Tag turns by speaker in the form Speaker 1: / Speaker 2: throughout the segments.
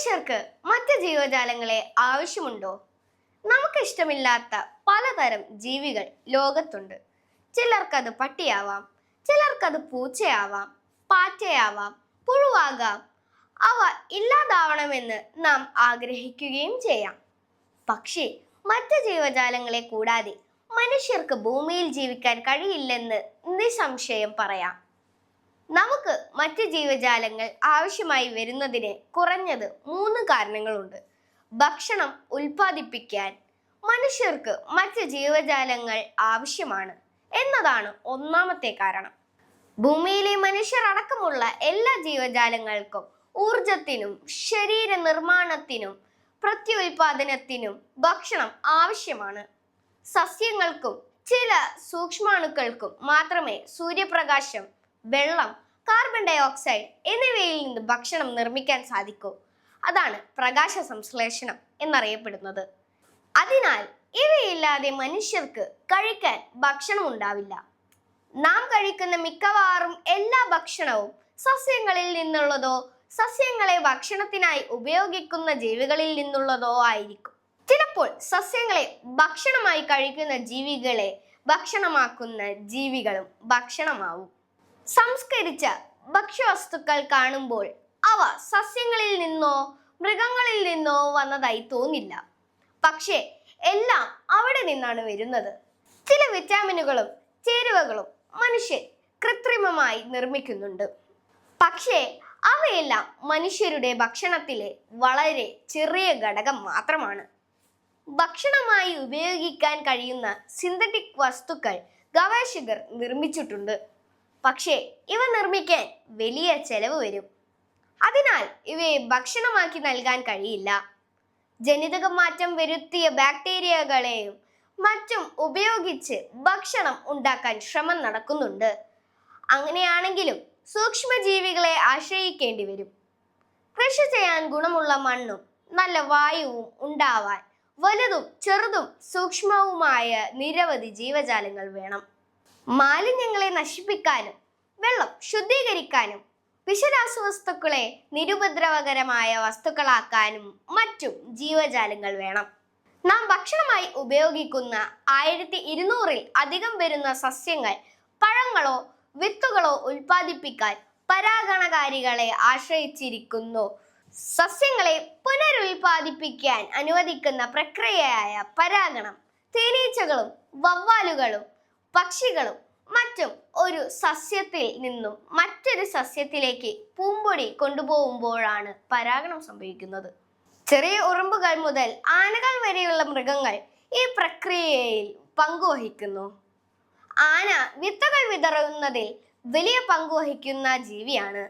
Speaker 1: മനുഷ്യർക്ക് മറ്റു ജീവജാലങ്ങളെ ആവശ്യമുണ്ടോ? നമുക്ക് ഇഷ്ടമില്ലാത്ത പലതരം ജീവികൾ ലോകത്തുണ്ട്. ചിലർക്കത് പട്ടിയാവാം ചിലർക്കത് പൂച്ചയാവാം പാറ്റയാവാം പുഴുവാകാം. അവ ഇല്ലാതാവണമെന്ന് നാം ആഗ്രഹിക്കുകയും ചെയ്യാം. പക്ഷേ മറ്റു ജീവജാലങ്ങളെ കൂടാതെ മനുഷ്യർക്ക് ഭൂമിയിൽ ജീവിക്കാൻ കഴിയില്ലെന്ന് നിസ്സംശയം പറയാം. നമുക്ക് മറ്റ് ജീവജാലങ്ങൾ ആവശ്യമായി വരുന്നതിന് കുറഞ്ഞത് മൂന്ന് കാരണങ്ങളുണ്ട്. ഭക്ഷണം ഉൽപ്പാദിപ്പിക്കാൻ മനുഷ്യർക്ക് മറ്റ് ജീവജാലങ്ങൾ ആവശ്യമാണ് എന്നതാണ് ഒന്നാമത്തെ കാരണം. ഭൂമിയിലെ മനുഷ്യർ അടക്കമുള്ള എല്ലാ ജീവജാലങ്ങൾക്കും ഊർജത്തിനും ശരീര നിർമ്മാണത്തിനും പ്രത്യുൽപാദനത്തിനും ഭക്ഷണം ആവശ്യമാണ്. സസ്യങ്ങൾക്കും ചില സൂക്ഷ്മാണുക്കൾക്കും മാത്രമേ സൂര്യപ്രകാശം വെള്ളം കാർബൺ ഡൈ ഓക്സൈഡ് എന്നിവയിൽ നിന്ന് ഭക്ഷണം നിർമ്മിക്കാൻ സാധിക്കൂ. അതാണ് പ്രകാശ സംശ്ലേഷണം എന്നറിയപ്പെടുന്നത്. അതിനാൽ ഇവയില്ലാതെ മനുഷ്യർക്ക് കഴിക്കാൻ ഭക്ഷണം ഉണ്ടാവില്ല. നാം കഴിക്കുന്ന മിക്കവാറും എല്ലാ ഭക്ഷണവും സസ്യങ്ങളിൽ നിന്നുള്ളതോ സസ്യങ്ങളെ ഭക്ഷണത്തിനായി ഉപയോഗിക്കുന്ന ജീവികളിൽ നിന്നുള്ളതോ ആയിരിക്കും. ചിലപ്പോൾ സസ്യങ്ങളെ ഭക്ഷണമായി കഴിക്കുന്ന ജീവികളെ ഭക്ഷണമാക്കുന്ന ജീവികളും ഭക്ഷണമാവും. സംസ്കരിച്ച ഭക്ഷ്യവസ്തുക്കൾ കാണുമ്പോൾ അവ സസ്യങ്ങളിൽ നിന്നോ മൃഗങ്ങളിൽ നിന്നോ വന്നതായി തോന്നില്ല. പക്ഷേ എല്ലാം അവിടെ നിന്നാണ് വരുന്നത്. ചില വിറ്റാമിനുകളും ചേരുവകളും മനുഷ്യൻ കൃത്രിമമായി നിർമ്മിക്കുന്നുണ്ട്. പക്ഷേ അവയെല്ലാം മനുഷ്യരുടെ ഭക്ഷണത്തിലെ വളരെ ചെറിയ ഘടകം മാത്രമാണ്. ഭക്ഷണമായി ഉപയോഗിക്കാൻ കഴിയുന്ന സിന്തറ്റിക് വസ്തുക്കൾ ഗവേഷകർ നിർമ്മിച്ചിട്ടുണ്ട്. പക്ഷേ ഇവ നിർമ്മിക്കാൻ വലിയ ചെലവ് വരും. അതിനാൽ ഇവയെ ഭക്ഷണമാക്കി നൽകാൻ കഴിയില്ല. ജനിതക മാറ്റം വരുത്തിയ ബാക്ടീരിയകളെയും മറ്റും ഉപയോഗിച്ച് ഭക്ഷണം ഉണ്ടാക്കാൻ ശ്രമം നടക്കുന്നുണ്ട്. അങ്ങനെയാണെങ്കിലും സൂക്ഷ്മജീവികളെ ആശ്രയിക്കേണ്ടി വരും. കൃഷി ചെയ്യാൻ ഗുണമുള്ള മണ്ണും നല്ല വായുവും ഉണ്ടാവാൻ വലുതും ചെറുതും സൂക്ഷ്മവുമായ നിരവധി ജീവജാലങ്ങൾ വേണം. മാലിന്യങ്ങളെ നശിപ്പിക്കാനും വെള്ളം ശുദ്ധീകരിക്കാനും വിഷരാസവസ്തുക്കളെ നിരുപദ്രവകരമായ വസ്തുക്കളാക്കാനും മറ്റും ജീവജാലങ്ങൾ വേണം. നാം ഭക്ഷണമായി ഉപയോഗിക്കുന്ന ആയിരത്തി ഇരുന്നൂറിൽ അധികം വരുന്ന സസ്യങ്ങൾ പഴങ്ങളോ വിത്തുകളോ ഉൽപ്പാദിപ്പിക്കാൻ പരാഗണകാരികളെ ആശ്രയിച്ചിരിക്കുന്നു. സസ്യങ്ങളെ പുനരുൽപാദിപ്പിക്കാൻ അനുവദിക്കുന്ന പ്രക്രിയയായ പരാഗണം തേനീച്ചകളും വവ്വാലുകളും പക്ഷികളും മറ്റും ഒരു സസ്യത്തിൽ നിന്നും മറ്റൊരു സസ്യത്തിലേക്ക് പൂമ്പൊടി കൊണ്ടുപോകുമ്പോഴാണ് പരാഗണം സംഭവിക്കുന്നത്. ചെറിയ ഉറുമ്പുകൾ മുതൽ ആനകൾ വരെയുള്ള മൃഗങ്ങൾ ഈ പ്രക്രിയയിൽ പങ്കുവഹിക്കുന്നു. ആന വിത്തുകൾ വിതറുന്നതിൽ വലിയ പങ്കുവഹിക്കുന്ന ജീവിയാണ്.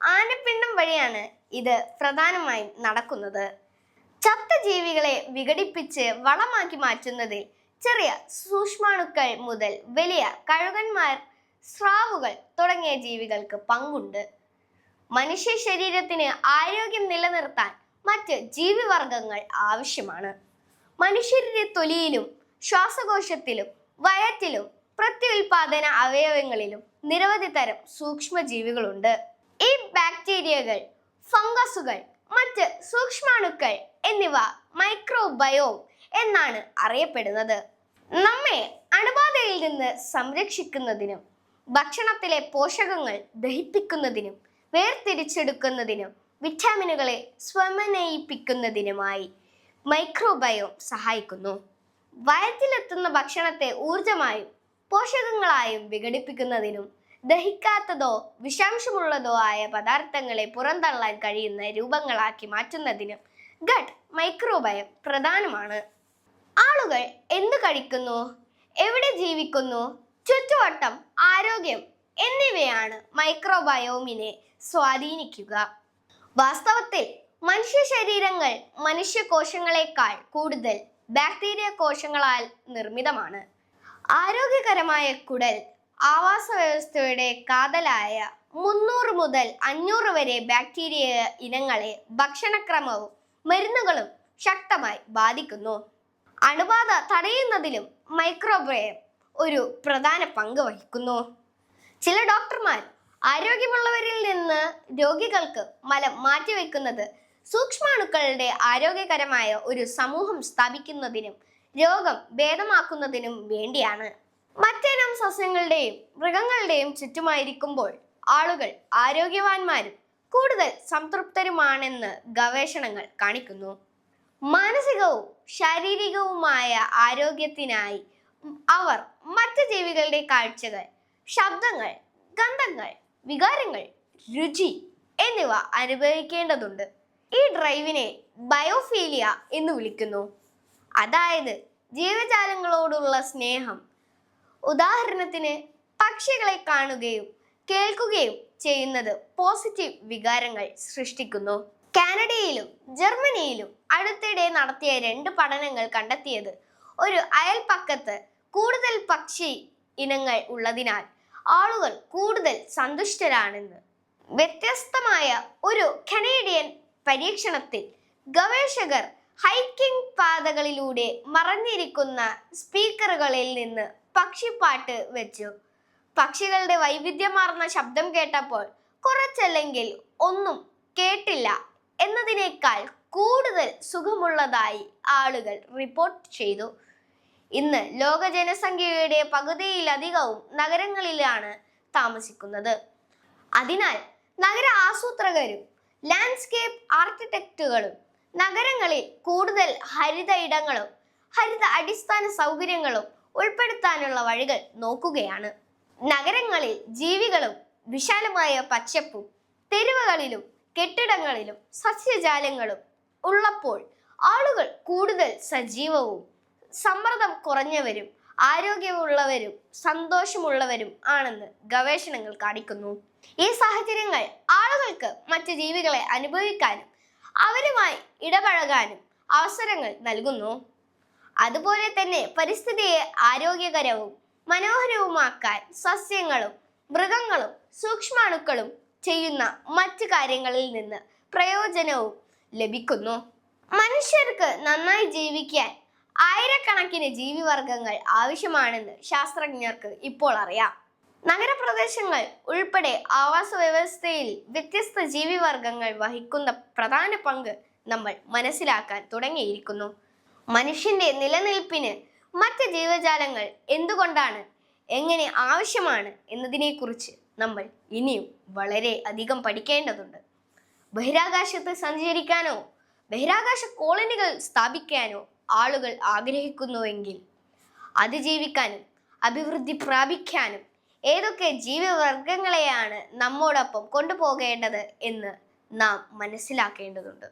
Speaker 1: ആനപ്പിണ്ടം വഴിയാണ് ഇത് പ്രധാനമായും നടക്കുന്നത്. ചത്ത ജീവികളെ വിഘടിപ്പിച്ച് വളമാക്കി മാറ്റുന്നതിൽ ചെറിയ സൂക്ഷ്മാണുക്കൾ മുതൽ വലിയ കഴുകന്മാർ സ്രാവുകൾ തുടങ്ങിയ ജീവികൾക്ക് പങ്കുണ്ട്. മനുഷ്യ ശരീരത്തിന് ആരോഗ്യം നിലനിർത്താൻ മറ്റ് ജീവിവർഗങ്ങൾ ആവശ്യമാണ്. മനുഷ്യരുടെ തൊലിയിലും ശ്വാസകോശത്തിലും വയറ്റിലും പ്രത്യുൽപാദന അവയവങ്ങളിലും നിരവധി തരം സൂക്ഷ്മജീവികളുണ്ട്. ഈ ബാക്ടീരിയകൾ ഫംഗസുകൾ മറ്റ് സൂക്ഷ്മാണുക്കൾ എന്നിവ മൈക്രോബയോം എന്നാണ് അറിയപ്പെടുന്നത്. നമ്മെ അണുബാധയിൽ നിന്ന് സംരക്ഷിക്കുന്നതിനും ഭക്ഷണത്തിലെ പോഷകങ്ങൾ ദഹിപ്പിക്കുന്നതിനും വേർതിരിച്ചെടുക്കുന്നതിനും വിറ്റാമിനുകളെ സ്വമനയിപ്പിക്കുന്നതിനുമായി മൈക്രോബയോം സഹായിക്കുന്നു. വയറ്റിലെത്തുന്ന ഭക്ഷണത്തെ ഊർജമായും പോഷകങ്ങളായും വിഘടിപ്പിക്കുന്നതിനും ദഹിക്കാത്തതോ വിഷാംശമുള്ളതോ ആയ പദാർത്ഥങ്ങളെ പുറന്തള്ളാൻ കഴിയുന്ന രൂപങ്ങളാക്കി മാറ്റുന്നതിനും ഗട്ട് മൈക്രോബയം പ്രധാനമാണ്. ആളുകൾ എന്ത് കഴിക്കുന്നു? എവിടെ ജീവിക്കുന്നു? ചുറ്റുവട്ടം ആരോഗ്യം എന്നിവയാണ് മൈക്രോബയോമിനെ സ്വാധീനിക്കുക. വാസ്തവത്തിൽ മനുഷ്യ ശരീരങ്ങൾ മനുഷ്യ കോശങ്ങളെക്കാൾ കൂടുതൽ ബാക്ടീരിയ കോശങ്ങളാൽ നിർമ്മിതമാണ്. ആരോഗ്യകരമായ കുടൽ ആവാസ വ്യവസ്ഥയുടെ കാതലായ മുന്നൂറ് മുതൽ അഞ്ഞൂറ് വരെ ബാക്ടീരിയ ഇനങ്ങളെ ഭക്ഷണക്രമവും മരുന്നുകളും ശക്തമായി ബാധിക്കുന്നു. അണുബാധ തടയുന്നതിലും മൈക്രോബ്രേ ഒരു പ്രധാന പങ്ക് വഹിക്കുന്നു. ചില ഡോക്ടർമാർ ആരോഗ്യമുള്ളവരിൽ നിന്ന് രോഗികൾക്ക് മലം മാറ്റിവെക്കുന്നത് സൂക്ഷ്മാണുക്കളുടെ ആരോഗ്യകരമായ ഒരു സമൂഹം സ്ഥാപിക്കുന്നതിനും രോഗം ഭേദമാക്കുന്നതിനും വേണ്ടിയാണ്. മറ്റേനം സസ്യങ്ങളുടെയും മൃഗങ്ങളുടെയും ചുറ്റുമായിരിക്കുമ്പോൾ ആളുകൾ ആരോഗ്യവാന്മാരും കൂടുതൽ സംതൃപ്തരുമാണെന്ന് ഗവേഷണങ്ങൾ കാണിക്കുന്നു. മാനസികവും ശാരീരികവുമായ ആരോഗ്യത്തിനായി അവർ മറ്റ് ജീവികളുടെ കാഴ്ചകൾ ശബ്ദങ്ങൾ ഗന്ധങ്ങൾ വികാരങ്ങൾ രുചി എന്നിവ അനുഭവിക്കേണ്ടതുണ്ട്. ഈ ഡ്രൈവിനെ ബയോഫീലിയ എന്ന് വിളിക്കുന്നു. അതായത് ജീവജാലങ്ങളോടുള്ള സ്നേഹം. ഉദാഹരണത്തിന് പക്ഷികളെ കാണുകയും കേൾക്കുകയും ചെയ്യുന്നത് പോസിറ്റീവ് വികാരങ്ങൾ സൃഷ്ടിക്കുന്നു. കാനഡയിലും ജർമ്മനിയിലും അടുത്തിടെ നടത്തിയ രണ്ട് പഠനങ്ങൾ കണ്ടെത്തിയത്. ഒരു അയൽപ്പക്കത്ത് കൂടുതൽ പക്ഷി ഇനങ്ങൾ ഉള്ളതിനാൽ ആളുകൾ കൂടുതൽ സന്തുഷ്ടരാണെന്ന്. വ്യത്യസ്തമായ ഒരു കനേഡിയൻ പരീക്ഷണത്തിൽ ഗവേഷകർ ഹൈക്കിംഗ് പാതകളിലൂടെ മറഞ്ഞിരിക്കുന്ന സ്പീക്കറുകളിൽ നിന്ന് പക്ഷിപ്പാട്ട് വെച്ചു. പക്ഷികളുടെ വൈവിധ്യമാർന്ന ശബ്ദം കേട്ടപ്പോൾ കുറച്ചല്ലെങ്കിൽ ഒന്നും കേട്ടില്ല. എന്നതിനേക്കാൾ കൂടുതൽ സുഖമുള്ളതായി ആളുകൾ റിപ്പോർട്ട് ചെയ്തു. ഇന്ന് ലോക ജനസംഖ്യയുടെ പകുതിയിലധികവും നഗരങ്ങളിലാണ് താമസിക്കുന്നത്. അതിനാൽ നഗര ആസൂത്രകരും ലാൻഡ്സ്കേപ്പ് ആർക്കിടെക്റ്റുകളും നഗരങ്ങളിൽ കൂടുതൽ ഹരിത ഇടങ്ങളും ഹരിത അടിസ്ഥാന സൗകര്യങ്ങളും ഉൾപ്പെടുത്താനുള്ള വഴികൾ നോക്കുകയാണ്. നഗരങ്ങളിൽ ജീവികളും വിശാലമായ പച്ചപ്പും തെരുവുകളിലും കെട്ടിടങ്ങളിലും സസ്യജാലങ്ങളും ഉള്ളപ്പോൾ ആളുകൾ കൂടുതൽ സജീവവും സമ്മർദ്ദം കുറഞ്ഞവരും ആരോഗ്യമുള്ളവരും സന്തോഷമുള്ളവരും ആണെന്ന് ഗവേഷണങ്ങൾ കാണിക്കുന്നു. ഈ സാഹചര്യങ്ങൾ ആളുകൾക്ക് മറ്റ് ജീവികളെ അനുഭവിക്കാനും അവരുമായി ഇടപഴകാനും അവസരങ്ങൾ നൽകുന്നു. അതുപോലെ തന്നെ പരിസ്ഥിതിയെ ആരോഗ്യകരവും മനോഹരവുമാക്കാൻ സസ്യങ്ങളും മൃഗങ്ങളും സൂക്ഷ്മാണുക്കളും ചെയ്യുന്ന മറ്റു കാര്യങ്ങളിൽ നിന്ന് പ്രയോജനവും ലഭിക്കുന്നു. മനുഷ്യർക്ക് നന്നായി ജീവിക്കാൻ ആയിരക്കണക്കിന് ജീവിവർഗങ്ങൾ ആവശ്യമാണെന്ന് ശാസ്ത്രജ്ഞർക്ക് ഇപ്പോൾ അറിയാം. നഗരപ്രദേശങ്ങൾ ഉൾപ്പെടെ ആവാസ വ്യവസ്ഥയിൽ വ്യത്യസ്ത ജീവിവർഗങ്ങൾ വഹിക്കുന്ന പ്രധാന പങ്ക് നമ്മൾ മനസ്സിലാക്കാൻ തുടങ്ങിയിരിക്കുന്നു. മനുഷ്യന്റെ നിലനിൽപ്പിന് മറ്റ് ജീവജാലങ്ങൾ എന്തുകൊണ്ടാണ് എങ്ങനെ ആവശ്യമാണ് എന്നതിനെക്കുറിച്ച് നമ്മൾ ഇനിയും വളരെ അധികം പഠിക്കേണ്ടതുണ്ട്. ബഹിരാകാശത്ത് സഞ്ചരിക്കാനോ ബഹിരാകാശ കോളനികൾ സ്ഥാപിക്കാനോ ആളുകൾ ആഗ്രഹിക്കുന്നുവെങ്കിൽ അതിജീവിക്കാനും അഭിവൃദ്ധി പ്രാപിക്കാനും ഏതൊക്കെ ജീവിവർഗങ്ങളെയാണ് നമ്മോടൊപ്പം കൊണ്ടുപോകേണ്ടത് എന്ന് നാം മനസ്സിലാക്കേണ്ടതുണ്ട്.